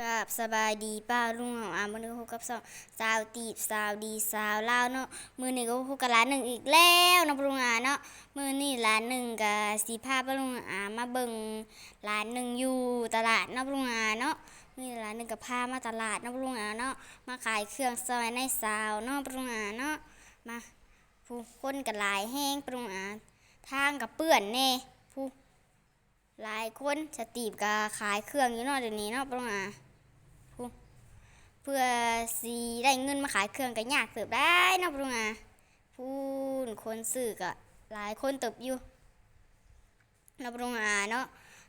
กับสบายดีป้าลุงของอามือนี้ก็พบกับสองสาวตีบสาวดีสาวเล่าเนาะมือนี้ก็พบกับร้านหนึ่งอีกแล้วนะป้าลุงอาเนาะมือนี้ร้านหนึ่งกับสีผ้าป้าลุงอามาเบิ่งร้านหนึ่งอยู่ตลาดนะป้าลุงอาเนาะมือร้านหนึ่งกับผ้ามาตลาดนะป้าลุงอาเนาะมาขายเครื่องซอยในสาวเนาะป้าลุงอาเนาะมาผู้คนกับลายแห้งป้าลุงอาทางกับเปื้อนแน่ผู้ หลายคนสตีบก็ขายเครื่องอยู่เนาะเดี๋ยวนี้เนาะปรุงอะเพื่อสีได้เงินมาขายเครื่องก็ยากเติบได้เนาะปรุงอะผู้คนซื้อก็หลายคนเติบอยู่เนาะปรุงอะเนาะ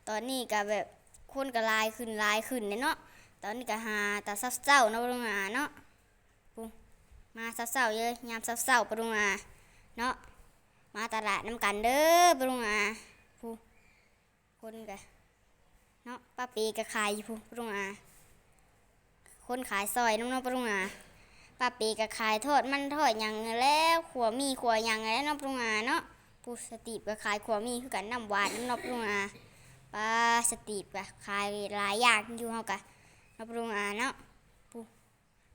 ตอนนี้ก็แบบคนก็ลายขึ้นลายขึ้นเนเนาะตอนนี้ก็หาแต่ซับเศร้าเนาะปรุงอะเนาะมาซับเศร้าเยอะยามซับเศร้าปรุงอะเนาะมาตลาดน้ำกันเด้อปรุงอะ คนกะเนาะป้าปีก็ขายอยู่พุ่นปรุงอาคนขายซอยน้องๆปรุงอาป้าปีก็ขายทอดมันทอดหยังแล้วขัวมีขัวหยังแล้วน้องปรุงอาเนาะผู้สตีบก็ขายขัวมีคือกันน้ำหวานน้องๆปรุงอาป้าสตีบก็ขายหลายอย่างอยู่เฮากะน้องปรุงอาเนาะผู้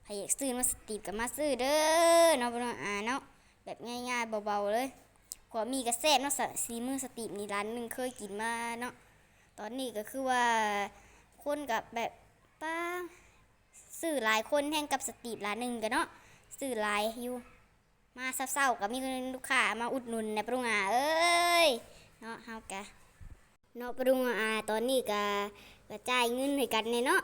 ใครอยากซื้อมาสตีบก็มาซื้อเด้อน้องปรุงอาเนาะแบบง่ายๆเบาๆเลย ขวมีกระแซบเนาะสซีมือสติปนี่ร้านหนึ่งเคยกินมาเนาะตอนนี้ก็คือว่าคนกับแบบป้าซื้อหลายคนแห่งกับสติปร้านหนึ่งกันเนาะซื้อหลายอยู่มาเศร้าๆกับมีลูกค้ามาอุดหนุนในปรุงอาเอ้ยเนาะเฮากะเนาะปรุงอาตอนนี้ก็กระจายเงินให้กันเนี่ยเนาะ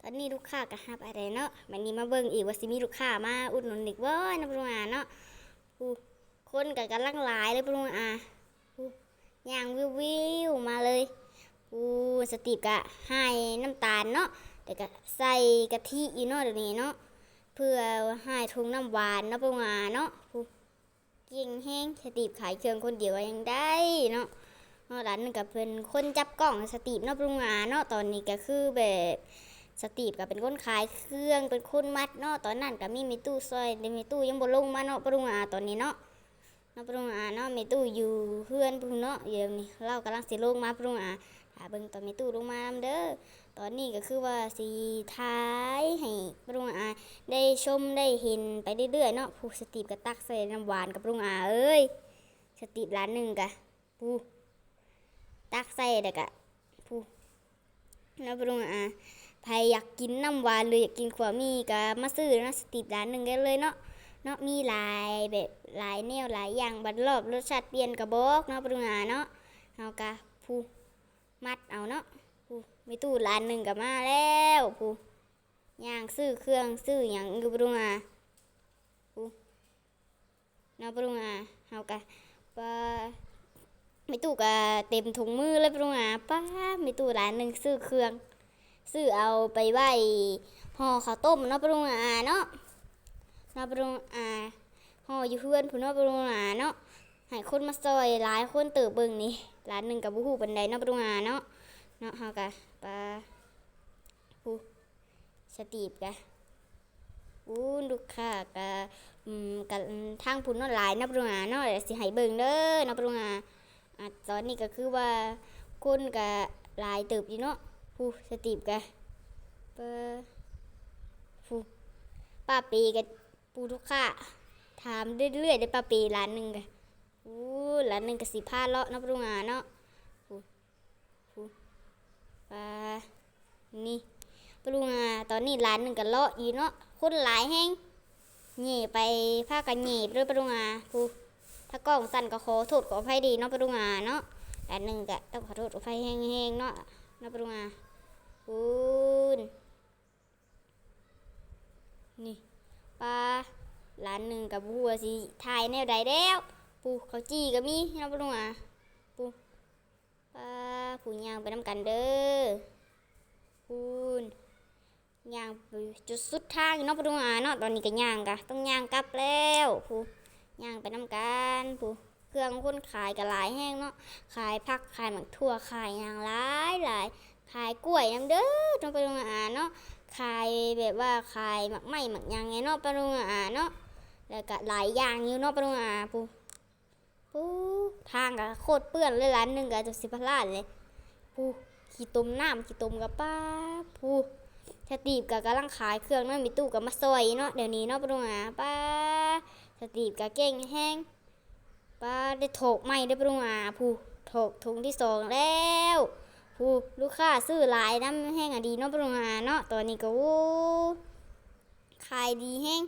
ตอนนี้ลูกค้าก็ฮับอะไรเนาะมันนี้มาเบิ่งอีกว่าสิมีลูกค้ามาอุดหนุนอีกบ่เนะปรุงอาเนาะผู้ คนกับกำลังหลายเลยปรุงอะอย่างวิววิวมาเลยอู้สติปกะให้น้ำตาลเนาะแต่ก็ใส่กะทิอีเนาะเดี๋ยวนี้เนาะเพื่อให้ทุงน้ำหวานเนาะปรุงอะเนาะอู้เก่งแห้งสติปขายเครื่องคนเดียวยังได้เนาะเนาะร้านนึงก็เป็นคนจับกล้องสติปเนาะปรุงอะเนาะตอนนี้ก็คือแบบสติปก็เป็นคนขายเครื่องเป็นคนมัดเนาะตอนนั้นก็มีมีตู้ซอยมีตู้ยังบ่ลงมาเนาะปรุงอะตอนนี้เนาะ น้องปรุงอาเนาะเมตู้อยู่เพื่อนพุ่นเนาะเดี๋ยวนี้เรากำลังสิลงมาปรุงอาถ้าเบิ่งตอนเมตู้ลงมานำเด้อตอนนี้ก็คือว่าสีท้ายให้ปรุงอาได้ชมได้เห็นไปเรื่อยๆเนาะผู้สตีบกับตักใส่น้ำหวานกับปรุงอาเอ้ยสตีบร้านหนึ่งกะผู้ตักใส่เด็กะผู้น้องปรุงอาใครอยากกินน้ำหวานหรืออยากกินขวามีก็มาซื้อนะสตีบร้านหนึ่งได้เลยเนาะ เนาะมีหลายแบบหลายแนวหลายอย่างบัดรอบรสชาติเปลี่ยนกระบอกเนาะปรุงอาเนาะเอากะผู้มัดเอาเนาะผู้มีตู้ร้านหนึ่งกับมาแล้วผู้ย่างซื้อเครื่องซื้ออย่างอยู่ปรุงอาผู้เนาะปรุงอาเอากะปะมีตู้กะเต็มถุงมือเลยปรุงอาป้ามีตู้ร้านหนึ่งซื้อเครื่องซื้อเอาไปไว้ห่อข้าวต้มเนาะปรุงอาเนาะ นาปรุงอ่าห่ออยู่เพื่อนผู้นาปรุงอ่าเนาะให้คนมาซอยหลายคนเติบเบิ่งนี่ร้านหนึ่งกับบุหูบันไดนาปรุงอ่าเนาะเนาะเฮากะปลาผู้สตีบกะอู้ลูกค้ากะอืมกะทางผู้นาะหลายนาปรุงอ่าเนาะสิให้เบิ่งเด้อนาปรุงอ่าอะตอนนี้ก็คือว่าคนกะหลายเติบอยู่เนาะผู้สตีบกะปลาผู้ป้าปีกะ ปูทุกค่ะถามเรื่อยๆได้ปลาปีร้านหนึ่งกันอู้ร้านหนึ่งกับสีผ้าเลาะนาะปรุงาเนาะปลานี่ปรุงาตอนนี้ร้านหนึ่งกับเลาะอยู่เนาะคนหลายแห้งเหย่ไปผ้ากันเหย่ไปด้วยปรุงาปูถ้ากล้องสั่นก็ขอโทษขออภัยดีเนาะปรุงาเนาะร้านหนึ่งก็ต้องขอโทษขออภัยแห้งๆเนาะนาะปรุงาปูนนี่ ปลาร้านหนึ่งกับบัวสิถ่ายแนวใดแล้วปูเขาจี้ก็มีน้องปลุงอะปูปลาปูย่างไปน้ำกันเด้อปูนย่างไปจุดสุดทางน้องปลุงอะเนาะตอนนี้ก็ย่างกะต้องย่างกลับแล้วปูย่างไปน้ำกันปูเครื่องคนขายก็หลายแห้งเนาะขายผักขายหมักทั่วขายอย่างหลายหลายขายกล้วยน้ำเด้อน้องปลุงอะเนาะ ขายแบบว่าขายหมักไหม้หมักยังไงเนาะปะรุงอ่าเนาะแล้วก็หลายอย่างอยู่เนาะปะรุงอ่าปูปูทางก็โคตรเปื้อนเลยร้านหนึ่งก็จะสิบล้านเลยปูขี้ต้มน้ำขี้ต้มกับป้าปูสตีฟก็กำลังขายเครื่องเนาะมีตู้ก็มาซอยเนาะเดี๋ยวนี้เนาะปรุงอาป้าสตีฟก็เก่งแฮงป้าได้โถกใหม่ได้อปรุงอาผู้โถกถุงที่สองแล้ว ผู้ลูกค้าซื้อหลายน้ำแห้งอะดีเนาะปรุงอาเนาะตอนนี้ก็โอ้ขายดีแฮง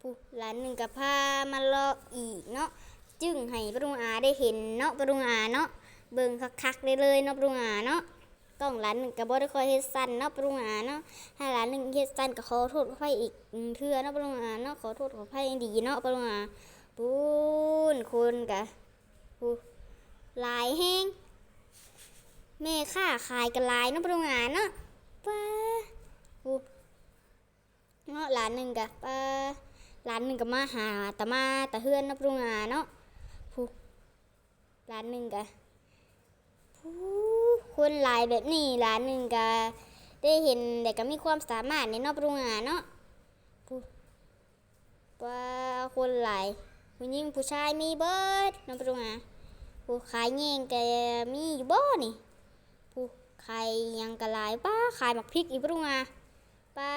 ผู้ร้านหนึ่งก็พามารออีกเนาะจึงให้ปรุงอาได้เห็นเนาะปรุงอาเนาะเบิ่งคักๆได้เลยเนาะปรุงอาเนาะกล้องร้านหนึ่งก็บ่ได้คอยเฮ็ดสั้นเนาะปรุงอาเนาะถ้าร้านหนึ่งเฮ็ดสั้นก็ขอโทษขออภัยอีกเทื่อเนาะปรุงอาเนาะขอโทษขออภัยดีเนาะปรุงอาปูนคนกะปูหลายแห้ง แม่ค้าขายกันหลายเนาะปรุงอาเนาะป้าปูเนาะร้านหนึ่งกะป้าร้านหนึ่งก็มาหาตะมาตะเฮือนเนาะปรุงอาเนาะปูร้านหนึ่งกะคนหลายแบบนี้ร้านหนึ่งก็ได้เห็นแต่ก็มีความสามารถในเนอกปรุงอาหารเนาะผู้ว่าคนหลายผู้หญิงผู้ชายมีเบิดเนอกปรุงอาหารผู้ขายแยงก็มีอยู่บ่นี่ ผู้ขายหยังก็หลายป้าขายหมักพริกอีกปรุงอาป้า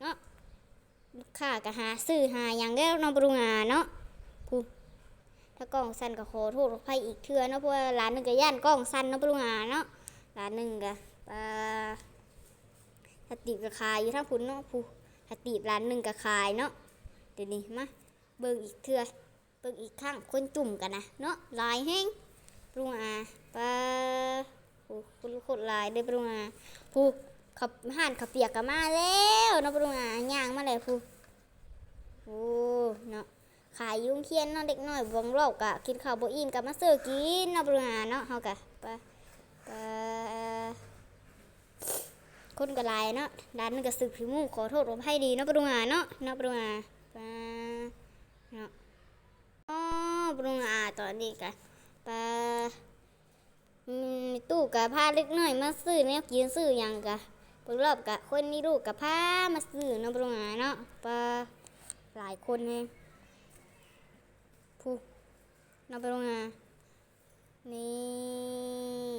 เนาะลูกค้าก็หาซื้อหายังแล้วเนอกปรุงอาหารเนาะผู้ถ้ากล้องสั้นก็ขอโทษภัยอีกเทื่อเนาะเพราะว่าร้านหนึ่งก็ย่านกล้องสั้นเนาะปรุงอาเนาะร้านหนึ่งก็ปลาสติบก็ขายอยู่ทางพุ่นเนาะผู้สติบร้านหนึ่งก็ขายเนาะเดี๋ยวนี้มาเบิ่งอีกเทื่อเบิ่งอีกข้างคนจุ่มกันนะเนาะลายแห้ง ปรุงอาปลาผู้คนโคตรลายเด้อปรุงอาผู้ขับห่านขับเปียกก็มาแล้วเนาะปรุงอาย่างมาเลยผู้โอ้เนาะขายยุ่งเคียนเนาะเด็กน้อยบางรอบกะกินข้าวบ่อิ่มกะมาซื้อกินเนาะปรุงอาหารเนาะเฮากะไปไปคนก็ลายเนาะร้านนึงก็สึกผิวมุขอโทษขออภัยดีเนาะปรุงอาหารเนาะเนาะปรุงอาหารไปเนาะอ๋อปรุงอาหารตอนนี้กะไปอืมมีตู้กะพาเล็กน้อยมาซื้อแนวกินซื้อหยังกะบางรอบกะคนมีลูกกะพามาซื้อเนาะปรุงอาหาเนาะไปหลายคนแฮงผู้นำไปโรงงานนี่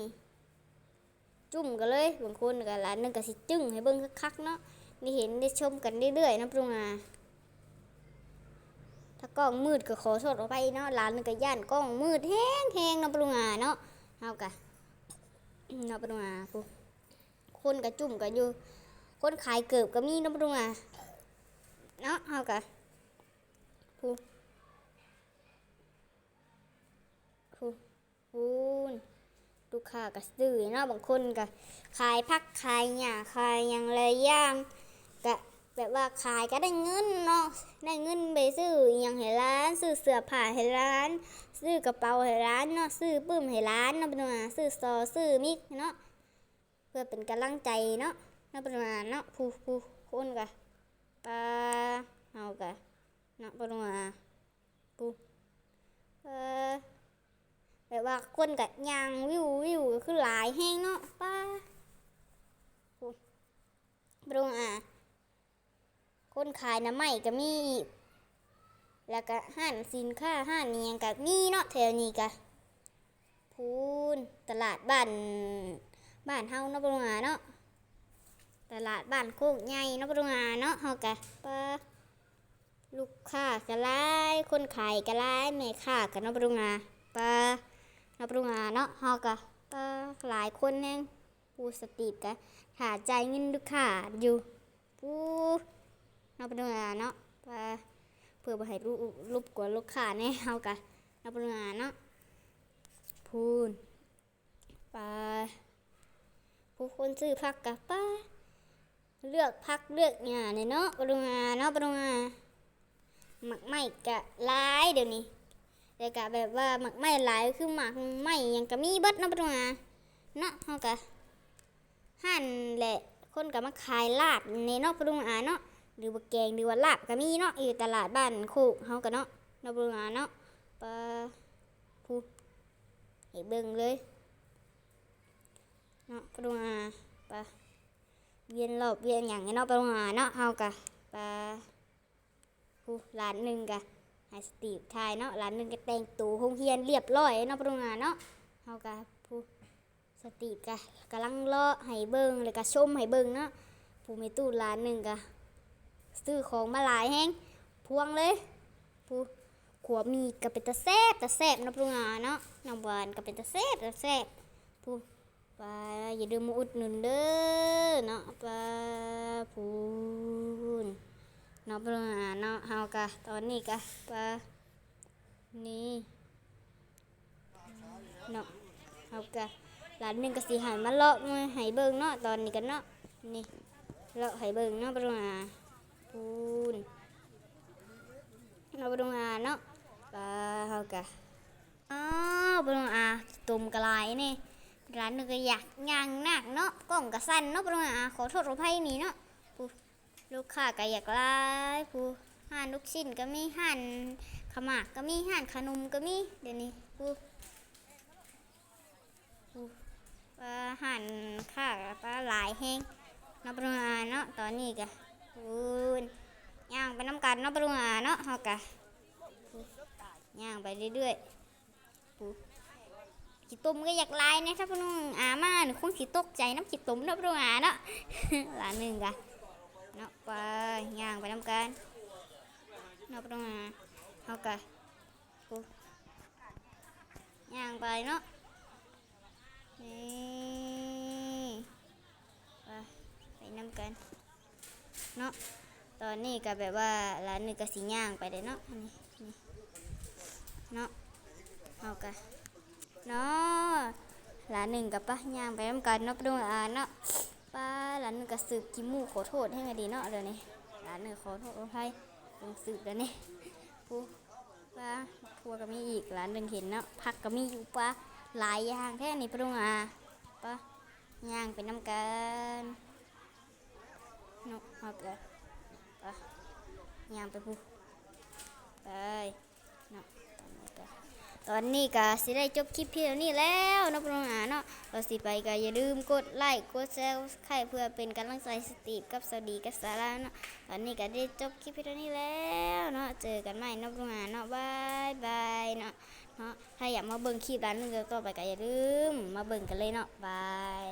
จุ่มกันเลยบางคนกับร้านหนึงก็สิจึ้งให้เบิ่งคักๆเนาะได้เห็นได้ชมกันเรื่อยๆนะปรุงอา ถ้ากล้องมืดก็ขอโทษออกไปเนาะร้านนึงก็ย่านกล้องมืดแห้งแห้งเนาะปรุงอาเนาะเฮากะเนาะปรุงอาผู้คนก็จุ่มกันอยู่ คนขายเกือบก็มีเนาะปรุงอาเนาะเฮากะผู้คูคูณลูกค้าก็ซื้อเนาะบางคนก็ขายพักขายหญ้าขายหยังหลายอย่างก็ แบบว่าขายก็ได้เงินเนาะได้เงินไปซื้ออหยังให้ร้านซื้อเสื้อผ้าให้ร้าน ซื้อกระเป๋าให้ร้านเนาะซื้อปื้มให้ร้านเนาะเป็นว่าซื้อซอซื้อมิกเนาะเพื่อเป็นกำลังใจเนาะเนาะเป็นว่าเนาะผู้ผู้คนก็ปลาเฮาก็เนาะเป็นว่าผู้เออแบบว่าคนกับยางวิววิวก็คือหลายแห้งเนาะป้าโอ้บรุงอะ คนขายน้ำใหม่ก็มีอีกแล้วก็ห้านสินค้าห้านเนียงก็มีเนาะแถวนี้ก็พูนตลาดบ้านบ้านเฮาเนาะบรุงอะเนาะตลาดบ้านโคกใหญ่เนาะบรุงอะเนาะเฮาก็ป้าลูกค้าก็หลายคนขายก็หลายแม่ค้าก็เนาะบรุงอะป้านับรุงาเนาะเฮากะปะหลายคนแน่งปูสติกะหาใจเงินลูกค้าอยู่ ปูนับรุงาเนาะปะเพื่อบ่ให้รูรูปกวนลูกค้าแน่เฮากะนับรุงาเนาะพูนปผู้คนซื้อพักกะปะเลือกพักเลือกหญ้าเนี่ยเนาะปรุงาเนาะปรุงาหมักไหม้กะลายเดี๋ยวนี้แต่กะแบบว่าหมักไหม้ลายคือหมักไหม้ยังก็มีเบิดเนาะปะตรงอะเนาะเฮากะหั่นแหละคนก็มาขายลาบในเนาะปะตรงอะเนาะ หรือว่าแกงหรือว่าลาบก็มีเนาะอยู่ตลาดบ้านโคกเฮาก็เนาะเนาะปะตรงอะเนาะปลาผู้ให้เบิ่งเลยเนาะปะตรงอะปลาเวียนรอบเวียนหยังเนาะปะตรงอะเนาะเฮากะปลาผู้ร้านหนึ่งกะให้สตีฟทายเนาะร้านหนึ่งก็แต่งตูห้องเฮียนเรียบร้อยเนาะปรุงงาเนาะเฮาก็ผู้สสติกะกำลังเลาะให้เบิ่งเลยก็ชมให้เบิ่งเนาะผู้มีตู้ร้านหนึ่งกะ ซื้อของมาหลายแฮงพวงเลยผู้ขวบมีก็เป็นตะแซบตะแซบนะปรุงอาเนาะน้ำหวานก็เป็นตะแซบตะแซบผู้ไปอย่าลืมมาอุดหนุนเด้อเนาะไปพูนเนาะปรุงอาเนาะเฮากะตอนนี้กะไปนี่เนาะเฮากะหลานหนึ่งก็สิหันมาเลาะมาให้เบิ่งเนาะตอนนี้กันเนาะนี่เลาะให้เบิ่งเนาะปรุงอาปูนเนาะปรุงอาเนาะปลาเฮา กะอ้าวปรุงอาตุ่มกระไรนี่ร้านหนึงก็อยากย่างหนักเนาะกล้องกระสั้นเนาะปรุงอาขอโทษขอภัยนี่เนาะปูลูกค้าก็อยากไล่ปูห่านลูกชิ้นก็มีห่านขมากก็มีห่านขนมก็มีเดี๋ยวนี้ปูปลาหั่นข้ากับปลาหลายแห้งนับปรุงอาเนาะตอนนี้กะปูนย่างไปน้ำกันเนับปรุงอาเนาะเฮากะ ย่างไปเรื่อยๆปูขี้ตุ่มก็อยากลายนะถ้าปรุงอามาหนูคงขีตกใจน้ำขีตุ่มนับปรุงอาเนาะหลานหนึ่งกะเนาะไปย่างไปน้ำกันนับปรุงอาเฮากะปูย่างไปเนาะนี่ไปไปน้ำกันเนาะตอนนี้ก็แบบว่าร้านนี้ก็สิย่างไปเลยเนาะนี่ เนาะเอากันเนาะร้านหนึ่งกับป้าย่างไปน้ำกันเนาะไปดูอ่านเนาะป้าร้านหนึ่งก็สืบกิมูขอโทษให้ไงดีเนาะเดี๋ยวนี้ร้านหนึ่งขอโทษขออภัยต้องสืบแล้วนี่ปูป้าพัวก็มีอีกร้านหนึ่งเห็นเนาะพักก็มีอยู่ป้าหลายอย่างแค่นี้ปรุงอะปะย่างเป็นน้ำกันนกเอาเกลือปะย่างไปพูไปเนาะตอนนี้ก็ ตอนนี้ก็สิได้จบคลิปเพียงนี้แล้วนาะปรุงอะเนาะเราสิไปก็อย่าลืมกดไลค์กดแชร์ใครเพื่อเป็นกำลังใจสตีกับสวัสดีกับสาระเนาะตอนนี้ก็ได้จบคลิปเพียงนี้แล้วเนาะเจอกันใหม่นาะปรุงอะเนาะบายบายเนาะเนาะถ้าอยากมาเบิ่งคลิปร้านนึงต่อไปก็อย่าลืมมาเบิ่งกันเลยเนาะบาย